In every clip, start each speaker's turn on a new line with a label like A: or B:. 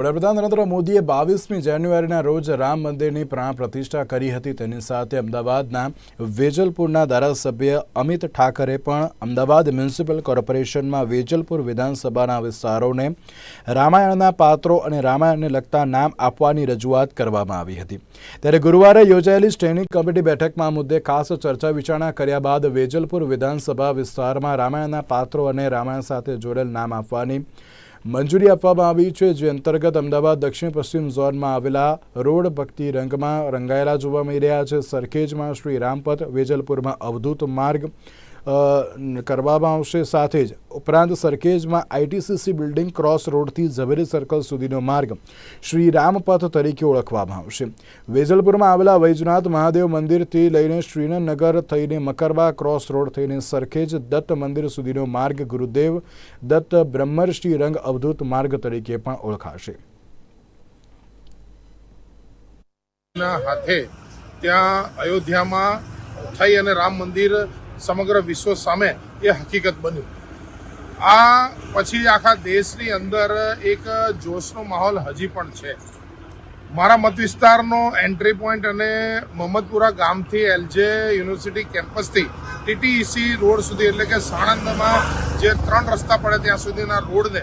A: વડાપ્રધાન નરેન્દ્ર મોદીએ બાવીસમી જાન્યુઆરીના રોજ રામ મંદિરની પ્રાણ પ્રતિષ્ઠા કરી હતી. તેની સાથે અમદાવાદના વેજલપુરના ધારાસભ્ય અમિત ઠાકરે પણ અમદાવાદ મ્યુનિસિપલ કોર્પોરેશનમાં વેજલપુર વિધાનસભાના વિસ્તારોને રામાયણના પાત્રો અને રામાયણને લગતા નામ આપવાની રજૂઆત કરવામાં આવી હતી. ત્યારે ગુરુવારે યોજાયેલી સ્ટેન્ડિંગ કમિટી બેઠકમાં મુદ્દે ખાસ ચર્ચા વિચારણા કર્યા બાદ વેજલપુર વિધાનસભા વિસ્તારમાં રામાયણના પાત્રો અને રામાયણ સાથે જોડેલ નામ આપવાની મંજૂરી આપવામાં આવી છે, જે અંતર્ગત અમદાવાદ, દક્ષિણ, પશ્ચિમ ઝોનમાં આવેલા રોડ ભક્તિ રંગમાં રંગાયેલા જોવા મળી રહ્યા છે. સરખેજમાં શ્રી રામપથ, વેજલપુરમાં અવધૂત માર્ગ કરવામાં આવશે સાથે જ. ઉપરાંત સરખેજમાં આઈટીસીસી બિલ્ડિંગ ક્રોસ રોડથી ઝવેરી સર્કલ સુધીનો માર્ગ શ્રી રામપથ તરીકે ઓળખવામાં આવશે. વેજલપુરમાં આવેલા વૈજનાથ મહાદેવ મંદિરથી લઈને શ્રીનગર થઈને મકરબા ક્રોસ રોડ થઈને સરખેજ દત્ત મંદિર સુધીનો માર્ગ ગુરુદેવ દત્ત બ્રહ્મર્ષિ રંગ અવધૂત માર્ગ તરીકે પણ ઓળખાશે.
B: હાથે ત્યાં અયોધ્યામાં થઈ અને રામ મંદિર સમગ્ર વિશ્વ સામે એ હકીકત બન્યું. આ પછી આખા દેશની અંદર એક જોશનો માહોલ હજી પણ છે. મારા મત વિસ્તારનો એન્ટ્રી પોઈન્ટ અને મહમ્મદપુરા ગામથી એલજે યુનિવર્સિટી કેમ્પસથી ટીટીઈસી રોડ સુધી, એટલે કે સાણંદમાં જે ત્રણ રસ્તા પડે ત્યાં સુધીના રોડને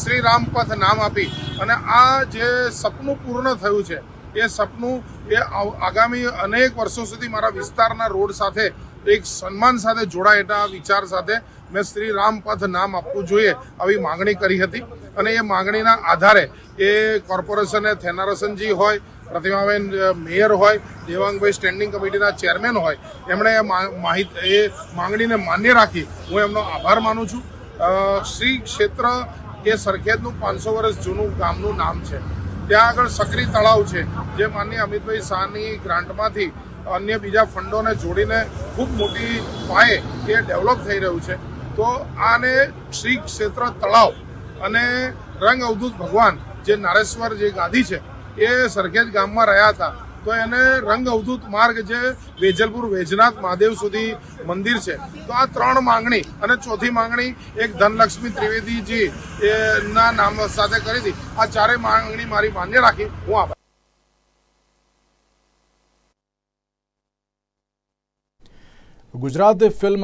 B: શ્રી રામપથ નામ આપી અને આ જે સપનું પૂર્ણ થયું છે એ સપનું એ આગામી અનેક વર્ષો સુધી મારા વિસ્તારના રોડ સાથે, એક સન્માન સાથે જોડાયેલા વિચાર સાથે મેં શ્રી રામપથ નામ આપવું જોઈએ આવી માંગણી કરી હતી. અને એ માંગણીના આધારે એ કોર્પોરેશને થેનારસનજી હોય, પ્રતિમાબેન મેયર હોય, દેવાંગભાઈ સ્ટેન્ડિંગ કમિટીના ચેરમેન હોય, એમણે એ માહિત, એ માંગણીને માન્ય રાખી હું એમનો આભાર માનું છું. શ્રી ક્ષેત્ર એ સરખેજનું પાંચસો વર્ષ જૂનું ગામનું નામ છે. ત્યાં આગળ સક્રી તળાવ છે, જે માનીય અમિતભાઈ શાહની ગ્રાન્ટમાંથી અન્ય બીજા ફંડોને જોડીને ખૂબ મોટી પાયે એ ડેવલપ થઈ રહ્યું છે. તો આને શ્રી ક્ષેત્ર તળાવ અને રંગ અવધૂત ભગવાન જે નારેશ્વર જે ગાદી છે, એ સરખેજ ગામમાં રહ્યા હતા. તો એને રંગ અવધૂત માર્ગ જે વેજલપુર વેજનાથ મહાદેવ સુધી મંદિર છે. તો આ ત્રણ માંગણી અને ચોથી માંગણી એક ધનલક્ષ્મી ત્રિવેદીજી ના નામ સાથે કરી હતી. આ ચારેય માંગણી મારી માન્ય રાખી. હું આભાર.
A: ગુજરાત ફિલ્મ